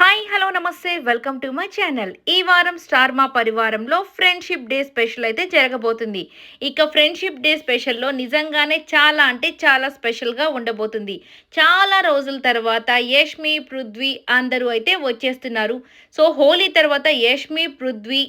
Hi hello namaste. Welcome to my channel. ఈ వారం star మా పరివారంలో ఫ్రెండ్షిప్ డే స్పెషల్ అయితే జరగబోతుంది. ఇక ఫ్రెండ్షిప్ డే స్పెషల్లో నిజంగానే చాలా అంటే చాలా స్పెషల్గా ఉండబోతుంది. చాలా రోజుల తర్వాత యష్మి పృథ్వీ అందరూ అయితే వచ్చేస్తున్నారు. సో హోలీ తర్వాత యష్మి పృథ్వీ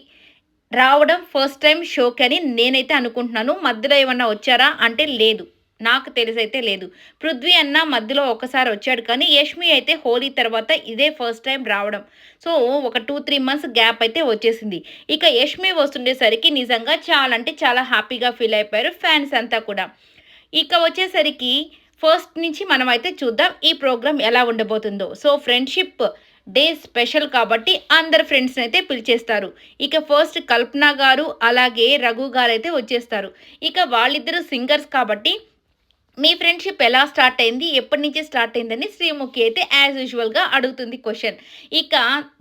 రావడం ఫస్ట్ టైం షోకి అని నేనైతే అనుకుంటున్నాను. మధ్యలో ఏమన్నా వచ్చారా? అంటే లేదు. నాకు తెలిసైతే లేదు. పృథ్వీ అన్న మధ్యలో ఒకసారి వచ్చాడు కానీ యష్మి అయితే హోలీ తర్వాత ఇదే ఫస్ట్ టైం రావడం. సో ఒక టూ త్రీ మంత్స్ గ్యాప్ అయితే వచ్చేసింది. ఇక యష్మి వస్తుండేసరికి నిజంగా చాలా అంటే చాలా హ్యాపీగా ఫీల్ అయిపోయారు ఫ్యాన్స్ అంతా కూడా. ఇక వచ్చేసరికి ఫస్ట్ నుంచి మనం అయితే చూద్దాం ఈ ప్రోగ్రామ్ ఎలా ఉండబోతుందో. సో ఫ్రెండ్షిప్ డే స్పెషల్ కాబట్టి అందరు ఫ్రెండ్స్ని అయితే పిలిచేస్తారు. ఇక ఫస్ట్ కల్పన గారు అలాగే రఘు గారు అయితే వచ్చేస్తారు. ఇక వాళ్ళిద్దరు సింగర్స్ కాబట్టి మీ ఫ్రెండ్షిప్ ఎలా స్టార్ట్ అయింది? ఎప్పటి నుంచి స్టార్ట్ అయిందని శ్రీముఖి అయితే యాజ్ యూజువల్గా అడుగుతుంది క్వశ్చన్ ఇక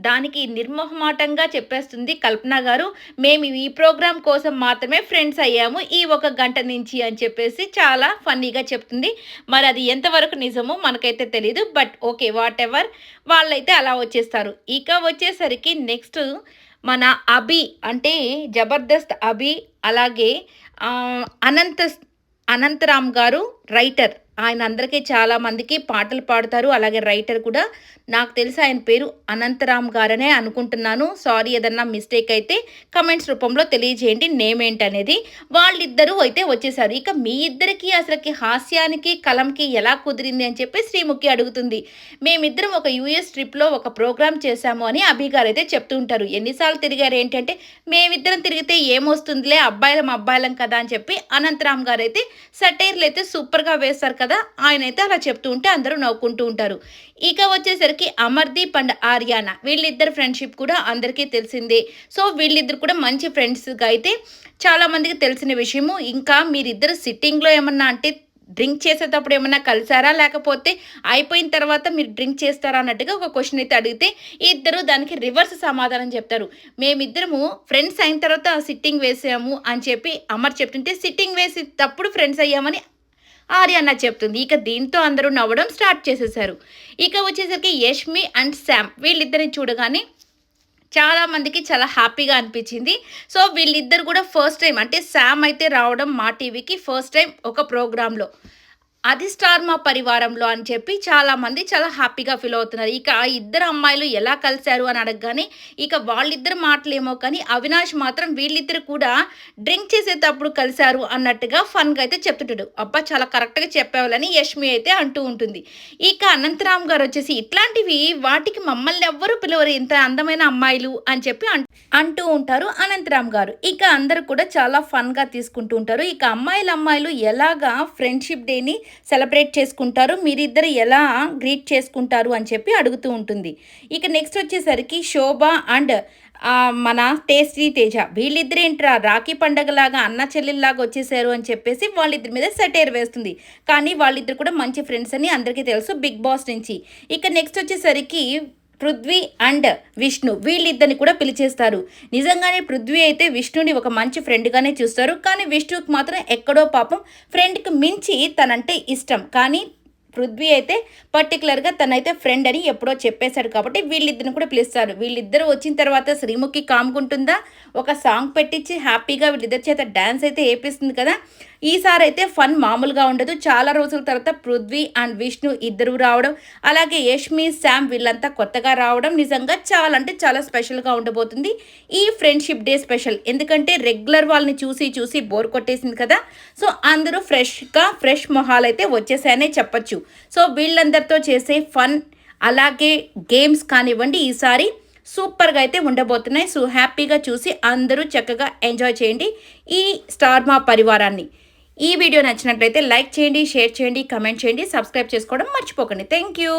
దానికి నిర్మోహమాటంగా చెప్పేస్తుంది కల్పన గారు మేము ఈ ప్రోగ్రామ్ కోసం మాత్రమే ఫ్రెండ్స్ అయ్యాము ఈ ఒక గంట నుంచి అని చెప్పేసి చాలా ఫన్నీగా చెప్తుంది. మరి అది ఎంతవరకు నిజమో మనకైతే తెలియదు బట్ ఓకే వాట్ ఎవర్ వాళ్ళైతే అలా వచ్చేస్తారు. ఇక వచ్చేసరికి నెక్స్ట్ మన అభి అంటే జబర్దస్త్ అభి అలాగే అనంత అనంతరామ్ గారు రైటర్. ఆయన అందరికీ చాలామందికి పాటలు పాడతారు. అలాగే రైటర్ కూడా. నాకు తెలిసి ఆయన పేరు అనంతరామ్ గారనే అనుకుంటున్నాను. సారీ ఏదన్నా మిస్టేక్ అయితే కమెంట్స్ రూపంలో తెలియజేయండి. నేమ్ ఏంటనేది. వాళ్ళిద్దరూ అయితే వచ్చేసారు. ఇక మీ ఇద్దరికి అసలుకి హాస్యానికి కలంకి ఎలా కుదిరింది అని చెప్పి శ్రీముఖి అడుగుతుంది. మేమిద్దరం ఒక యూఎస్ ట్రిప్లో ఒక ప్రోగ్రామ్ చేశాము అని అభిగారు అయితే చెప్తూ ఉంటారు. ఎన్నిసార్లు తిరిగారు ఏంటంటే మేమిద్దరం తిరిగితే ఏమొస్తుందిలే అబ్బాయిలం అబ్బాయిలం కదా అని చెప్పి అనంతరామ్ గారు అయితే సటైర్లు అయితే సూపర్గా వేస్తారు కదా కదా? ఆయన అయితే అలా చెప్తూ ఉంటే అందరూ నవ్వుకుంటూ ఉంటారు. ఇక వచ్చేసరికి అమర్దీప్ అండ్ ఆర్యానా. వీళ్ళిద్దరు ఫ్రెండ్షిప్ కూడా అందరికీ తెలిసిందే. సో వీళ్ళిద్దరు కూడా మంచి ఫ్రెండ్స్గా అయితే చాలామందికి తెలిసిన విషయము. ఇంకా మీరిద్దరు సిట్టింగ్లో ఏమన్నా అంటే డ్రింక్ చేసేటప్పుడు ఏమన్నా కలిసారా? లేకపోతే అయిపోయిన తర్వాత మీరు డ్రింక్ చేస్తారా? అన్నట్టుగా ఒక క్వశ్చన్ అయితే అడిగితే ఇద్దరు దానికి రివర్స్ సమాధానం చెప్తారు. మేమిద్దరము ఫ్రెండ్స్ అయిన తర్వాత సిట్టింగ్ వేసాము అని చెప్పి అమర్ చెప్తుంటే సిట్టింగ్ వేసేటప్పుడు ఫ్రెండ్స్ అయ్యామని ఆర్యన్న చెప్తుంది. ఇక దీంతో అందరూ నవ్వడం స్టార్ట్ చేసేసారు. ఇక వచ్చేసరికి యష్మి అండ్ శామ్ వీళ్ళిద్దరిని చూడగానే చాలా మందికి చాలా హ్యాపీగా అనిపించింది. సో వీళ్ళిద్దరు కూడా ఫస్ట్ టైం అంటే శామ్ అయితే రావడం మా టీవీకి ఫస్ట్ టైం ఒక ప్రోగ్రాంలో. అది స్టార్ మా పరివారంలో అని చెప్పి చాలామంది చాలా హ్యాపీగా ఫీల్ అవుతున్నారు. ఇక ఆ ఇద్దరు అమ్మాయిలు ఎలా కలిశారు అని అడగగానే ఇక వాళ్ళిద్దరు మాటలేమో కానీ అవినాష్ మాత్రం వీళ్ళిద్దరు కూడా డ్రింక్ చేసేటప్పుడు కలిశారు అన్నట్టుగా ఫన్గా అయితే చెప్తుంటాడు. అబ్బా చాలా కరెక్ట్గా చెప్పేవాళ్ళని యష్మి అయితే అంటూ ఉంటుంది. ఇక అనంతరామ్ గారు వచ్చేసి ఇట్లాంటివి వాటికి మమ్మల్ని ఎవ్వరూ పిలవరు. ఇంత అందమైన అమ్మాయిలు అని చెప్పి అంటూ ఉంటారు అనంతరామ్ గారు. ఇక అందరు కూడా చాలా ఫన్గా తీసుకుంటూ ఉంటారు. ఇక అమ్మాయిలు అమ్మాయిలు ఎలాగా ఫ్రెండ్షిప్ డేని సెలబ్రేట్ చేసుకుంటారు? మీరిద్దరు ఎలా గ్రీట్ చేసుకుంటారు? అని చెప్పి అడుగుతూ ఉంటుంది. ఇక నెక్స్ట్ వచ్చేసరికి శోభ అండ్ మన టేస్టీ తేజ. వీళ్ళిద్దరు ఏంట్రా రాఖీ పండగలాగా అన్న చెల్లెల్లాగా వచ్చేసారు అని చెప్పేసి వాళ్ళిద్దరి మీద సెటైర్ వేస్తుంది. కానీ వాళ్ళిద్దరు కూడా మంచి ఫ్రెండ్స్ అని అందరికీ తెలుసు బిగ్ బాస్ నుంచి. ఇక నెక్స్ట్ వచ్చేసరికి పృథ్వీ అండ్ విష్ణు వీళ్ళిద్దరిని కూడా పిలిచేస్తారు. నిజంగానే పృథ్వీ అయితే విష్ణుని ఒక మంచి ఫ్రెండ్గానే చూస్తారు. కానీ విష్ణుకి మాత్రం ఎక్కడో పాపం ఫ్రెండ్కి మించి తనంటే ఇష్టం. కానీ పృథ్వీ అయితే పర్టికులర్గా తనైతే ఫ్రెండ్ అని ఎప్పుడో చెప్పేశాడు కాబట్టి వీళ్ళిద్దరిని కూడా పిలుస్తారు. వీళ్ళిద్దరు వచ్చిన తర్వాత శ్రీముఖి కాముకుంటుందా ఒక సాంగ్ పెట్టించి హ్యాపీగా వీళ్ళిద్దరి చేత డ్యాన్స్ అయితే వేపిస్తుంది కదా? ఈసారి అయితే ఫన్ మామూలుగా ఉండదు. చాలా రోజుల తర్వాత పృథ్వీ అండ్ విష్ణు ఇద్దరు రావడం అలాగే యష్మి శామ్ వీళ్ళంతా కొత్తగా రావడం నిజంగా చాలా అంటే చాలా స్పెషల్గా ఉండబోతుంది. ఈ ఫ్రెండ్షిప్ డే స్పెషల్ ఎందుకంటే రెగ్యులర్ వాళ్ళని చూసి చూసి బోర్ కొట్టేసింది కదా? సో అందరూ ఫ్రెష్గా ఫ్రెష్ మొహాలు అయితే వచ్చేసాయనే చెప్పచ్చు. సో వీళ్ళందరితో చేసే ఫన్ అలాగే గేమ్స్ కానివ్వండి ఈసారి సూపర్గా అయితే ఉండబోతున్నాయి. సో హ్యాపీగా చూసి అందరూ చక్కగా ఎంజాయ్ చేయండి ఈ స్టార్ మా పరివారాన్ని. ఈ వీడియో నచ్చినట్లయితే లైక్ చేయండి షేర్ చేయండి కమెంట్ చేయండి సబ్స్క్రైబ్ చేసుకోవడం మర్చిపోకండి. Thank you.